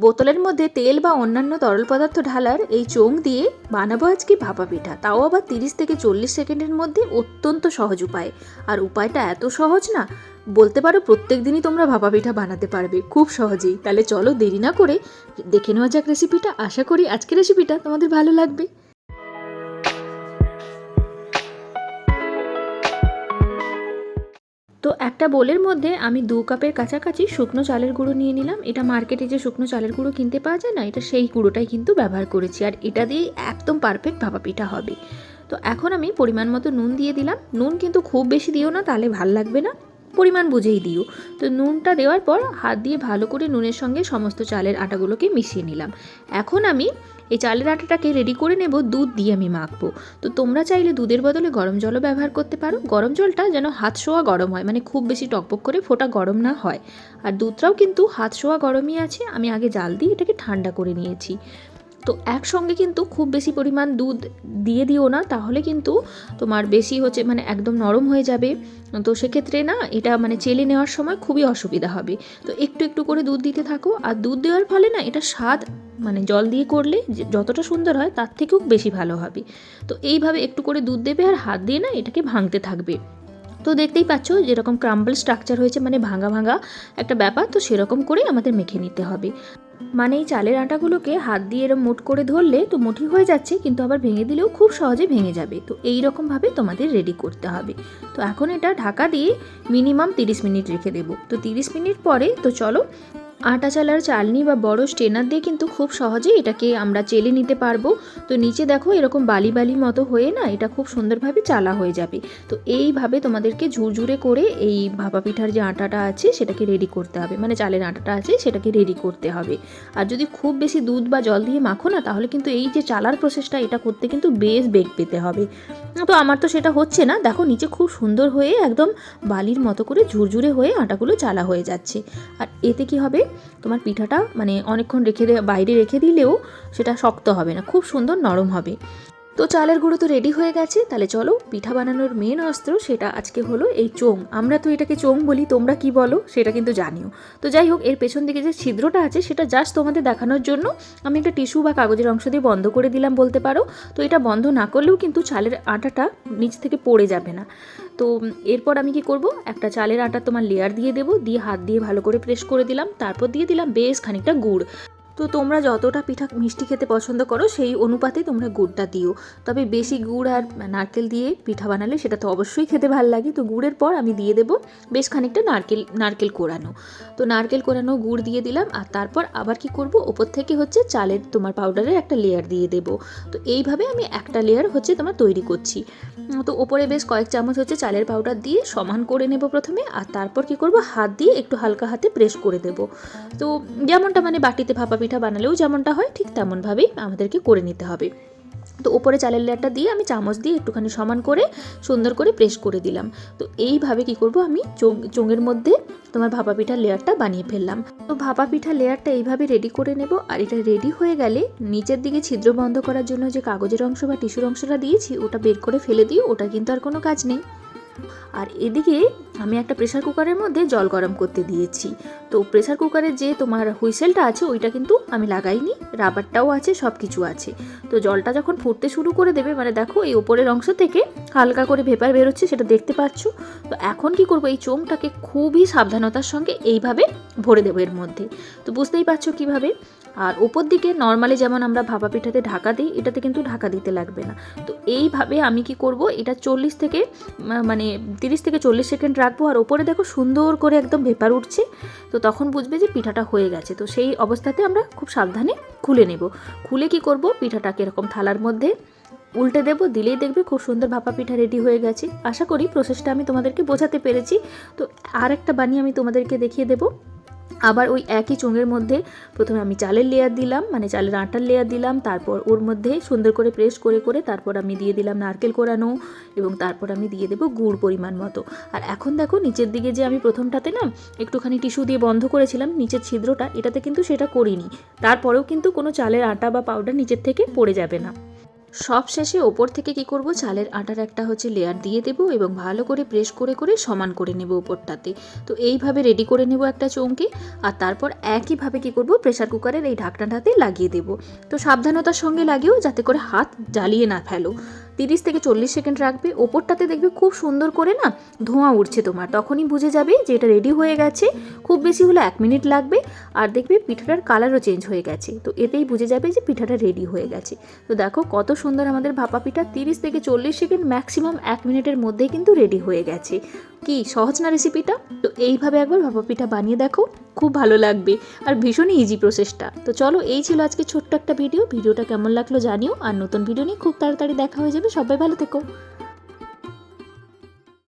বোতলের মধ্যে তেল বা অন্যান্য তরল পদার্থ ঢালার এই চোং দিয়ে বানাবো আজকে ভাপা পিঠা। তাও আবার তিরিশ থেকে চল্লিশ সেকেন্ডের মধ্যে অত্যন্ত সহজ উপায়। আর উপায়টা এত সহজ না, বলতে পারো প্রত্যেক দিনই তোমরা ভাপা পিঠা বানাতে পারবে খুব সহজেই। তাহলে চলো দেরি না করে দেখে নেওয়া যাক রেসিপিটা আশা করি আজকের রেসিপিটা তোমাদের ভালো লাগবে। তো একটা বোলের মধ্যে আমি দু কাপের কাছাকাছি শুকনো চালের গুঁড়ো নিয়ে নিলাম। এটা মার্কেটে যে শুকনো চালের গুঁড়ো কিনতে পাওয়া যায় না, এটা সেই গুঁড়োটাই কিন্তু ব্যবহার করেছি। আর এটা দিয়েই একদম পারফেক্ট ভাপা পিঠা হবে। তো এখন আমি পরিমাণ মতো নুন দিয়ে দিলাম। নুন কিন্তু খুব বেশি দিও না, তাহলে ভালো লাগবে না। পরিমাণ বুঝেই দিও। তো নুনটা দেওয়ার পর হাত দিয়ে ভালো করে নুনের সঙ্গে সমস্ত চালের আটাগুলোকে মিশিয়ে নিলাম। এখন আমি এই চালের আটাটাকে রেডি করে নেব, দুধ দিয়ে আমি মাখবো। তো তোমরা চাইলে দুধের বদলে গরম জলও ব্যবহার করতে পারো। গরম জলটা যেন হাত শোয়া গরম হয় মানে খুব বেশি টকবক করে ফোটা গরম না হয়। আর দুধটাও কিন্তু হাত শোয়া গরমই আছে, আমি আগে জাল দিয়ে এটাকে ঠান্ডা করে নিয়েছি। তো একসঙ্গে কিন্তু খুব বেশি পরিমাণ দুধ দিয়ে দিও না, তাহলে কিন্তু তোমার বেশি হচ্ছে মানে একদম নরম হয়ে যাবে। তো সেক্ষেত্রে না, এটা মানে চেলে নেওয়ার সময় খুবই অসুবিধা হবে। তো একটু একটু করে দুধ দিতে থাকো, আর দুধ দেওয়ার ফলে না, এটা স্বাদ মানে জল দিয়ে করলে যতটা সুন্দর হয় তার থেকেও বেশি ভালো হবে। তো এইভাবে একটু করে দুধ দেবে আর হাত দিয়ে না এটাকে ভাঙতে থাকবে। তো দেখতেই পাচ্ছ যেরকম ক্রাম্বল স্ট্রাকচার হয়েছে মানে ভাঙা ভাঙা একটা ব্যাপার, তো সেরকম করেই আমাদের মেখে নিতে হবে। মানে এই চালের আটাগুলোকে হাত দিয়ে এরম মুঠ করে ধরলে তো মুঠি হয়ে যাচ্ছে, কিন্তু আবার ভেঙে দিলেও খুব সহজে ভেঙে যাবে। তো এই রকমভাবে তোমাদের রেডি করতে হবে। তো এখন এটা ঢাকা দিয়ে মিনিমাম তিরিশ মিনিট রেখে দেবো। তো তিরিশ মিনিট পরে তো চলো আটা চালার চালনি বা বড় স্টেনার দিয়ে কিন্তু খুব সহজেই এটাকে আমরা চেলে নিতে পারব। তো নিচে দেখো এরকম বালি বালি মতো হয়ে না এটা খুব সুন্দরভাবে চালা হয়ে যাবে। তো এইভাবে তোমাদেরকে ঝুরঝুরে করে এই ভাপা পিঠার যে আটাটা আছে সেটাকে রেডি করতে হবে। মানে চালের আটাটা আছে সেটাকে রেডি করতে হবে। আর যদি খুব বেশি দুধ বা জল দিয়ে মাখো না তাহলে কিন্তু এই যে চালার প্রসেসটা এটা করতে কিন্তু বেশ বেগ পেতে হবে। তো আমার তো সেটা হচ্ছে না। দেখো নিচে খুব সুন্দর হয়ে একদম বালির মতো করে ঝুরঝুরে হয়ে আটাগুলো চালা হয়ে যাচ্ছে। আর এতে কি হবে? তোমার পিঠাটা মানে অনেকক্ষণ রেখে বাইরে রেখে দিলেও সেটা শক্ত হবে না, খুব সুন্দর নরম হবে। তো চালের গুঁড়ো তো রেডি হয়ে গেছে, তাহলে চলো পিঠা বানানোর মেন অস্ত্র সেটা আজকে হলো এই চোং। আমরা তো এটাকে চোং বলি, তোমরা কি বলো সেটা কিন্তু জানিও। তো যাই হোক, এর পেছন দিকে যে ছিদ্রটা আছে সেটা জাস্ট তোমাদের দেখানোর জন্য আমি একটা টিস্যু বা কাগজের অংশ দিয়ে বন্ধ করে দিলাম বলতে পারো। তো এটা বন্ধ না করলেও কিন্তু চালের আটাটা নিচ থেকে পড়ে যাবে না। তো এরপর আমি কি করব? একটা চালের আটা তোমার লেয়ার দিয়ে দেবো, দিয়ে হাত দিয়ে ভালো করে প্রেস করে দিলাম, তারপর দিয়ে দিলাম বেশ খানিকটা গুড়। তো তোমরা যতটা পিঠা মিষ্টি খেতে পছন্দ করো, সেই অনুপাতে তোমরা গুড়টা দিও। তবে বেশি গুড় আর নারকেল দিয়ে পিঠা বানালে সেটা তো অবশ্যই খেতে ভালো লাগে। তো গুড়ের পর আমি দিয়ে দেবো বেশ খানিকটা নারকেল নারকেল কোরানো। তো নারকেল কোরানো গুড় দিয়ে দিলাম, আর তারপর আবার কি করব? ওপর থেকে হচ্ছে চালের তোমার পাউডারের একটা লেয়ার দিয়ে দেবো। তো এইভাবে আমি একটা লেয়ার হচ্ছে তোমার তৈরি করছি। তো ওপরে বেশ কয়েক চামচ হচ্ছে চালের পাউডার দিয়ে সমান করে নেব প্রথমে, আর তারপর কি করব? হাত দিয়ে একটু হালকা হাতে প্রেস করে দেব। তো যেমনটা মানে বাটিতে ভাপা পিঠা বানালেও যেমনটা হয়, ঠিক তেমনভাবেই আমাদেরকে করে নিতে হবে। তো ওপরে চালের লেয়ারটা দিয়ে আমি চামচ দিয়ে একটুখানি সমান করে সুন্দর করে প্রেস করে দিলাম। তো এইভাবে কি করব আমি? চোঙের মধ্যে তোমার ভাপা পিঠার লেয়ারটা বানিয়ে ফেললাম। তো ভাপা পিঠার লেয়ারটা এইভাবে রেডি করে নেব। আর এটা রেডি হয়ে গেলে নিচের দিকে ছিদ্র বন্ধ করার জন্য যে কাগজের অংশ বা টিস্যুর অংশটা দিয়েছি, ওটা বের করে ফেলে দিই ওটা কিন্তু আর কোনো কাজ নেই। আর এদিকে আমি একটা প্রেশার কুকারের মধ্যে জল গরম করতে দিয়েছি। তো প্রেশার কুকারের যে তোমার হুইসেলটা আছে, ওইটা কিন্তু আমি লাগাইনি, রাবারটাও আছে সব কিছু আছে। তো জলটা যখন ফুটতে শুরু করে দেবে মানে দেখো এই ওপরের অংশ থেকে হালকা করে ভেপার বেরোচ্ছে, সেটা দেখতে পাচ্ছ। তো এখন কি করব, এই চোঙটাকে খুবই সাবধানতার সঙ্গে এইভাবে ভরে দেবো এর মধ্যে। তো বুঝতেই পারছ কীভাবে? আর ওপর দিকে নর্মালি যেমন আমরা ভাপা পিঠাতে ঢাকা দিই, এটাতে কিন্তু ঢাকা দিতে লাগবে না। তো এইভাবে আমি কি করব, এটা চল্লিশ থেকে মানে তিরিশ থেকে চল্লিশ সেকেন্ড রাখব, আর ওপরে দেখো সুন্দর করে একদম ভেপার উঠছে। তো তখন বুঝবে যে পিঠাটা হয়ে গেছে। তো সেই অবস্থাতে আমরা খুব সাবধানে খুলে নেব। খুলে কি করব, পিঠাটাকে এরকম থালার মধ্যে উল্টে দেবো, দিলেই দেখবে খুব সুন্দর ভাপা পিঠা রেডি হয়ে গেছে। আশা করি প্রসেসটা আমি তোমাদেরকে বোঝাতে পেরেছি। তো আর একটা বানিয়ে আমি তোমাদেরকে দেখিয়ে দেবো। আবার ওই একই চোঙের মধ্যে প্রথমে আমি চালের লেয়ার দিলাম মানে চালের আটার লেয়ার দিলাম, তারপর ওর মধ্যে সুন্দর করে প্রেস করে করে তারপর আমি দিয়ে দিলাম নারকেল কোরানো এবং তারপর আমি দিয়ে দেবো গুড় পরিমাণ মতো। আর এখন দেখো নিচের দিকে যে আমি প্রথমটাতে না একটুখানি টিস্যু দিয়ে বন্ধ করেছিলাম, নিচের ছিদ্রটা, এটাতে কিন্তু সেটা করিনি। তারপরেও কিন্তু কোনো চালের আটা বা পাউডার নিচের থেকে পড়ে যাবে না। সব শেষে ওপর থেকে কি করব? চালের আটার একটা হচ্ছে লেয়ার দিয়ে দেব এবং ভালো করে প্রেস করে করে সমান করে নেব ওপরটাতে। তো এইভাবে রেডি করে নেব একটা চমকে আর তারপর একইভাবে কি করব? প্রেশার কুকারের এই ঢাকনাটাতে লাগিয়ে দেব। তো সাবধানতার সঙ্গে লাগিয়েও যাতে করে হাত জ্বালিয়ে না ফেলো। তিরিশ থেকে চল্লিশ সেকেন্ড রাখবে। ওপরটাতে দেখবে খুব সুন্দর করে না ধোঁয়া উঠছে তোমার। তখনই বুঝে যাবে যে এটা রেডি হয়ে গেছে। খুব বেশি হলে এক মিনিট লাগবে। আর দেখবে পিঠাটার কালারও চেঞ্জ হয়ে গেছে। তো এতেই বুঝে যাবে যে পিঠাটা রেডি হয়ে গেছে। তো দেখো কত সুন্দর আমাদের ভাপা পিঠা। তিরিশ থেকে চল্লিশ সেকেন্ড ম্যাক্সিমাম এক মিনিটের মধ্যেই কিন্তু রেডি হয়ে গেছে। কি সহজ না রেসিপিটা তো এইভাবে একবার ভাপা পিঠা বানিয়ে দেখো, খুব ভালো লাগবে আর ভীষণই ইজি প্রসেসটা তো চলো, এই ছিল আজকে ছোট্ট একটা ভিডিও ভিডিওটা কেমন লাগল জানিও, আর নতুন ভিডিও নিয়ে খুব তাড়াতাড়ি দেখা হয়ে যাবে। সবাই ভালো থেকো।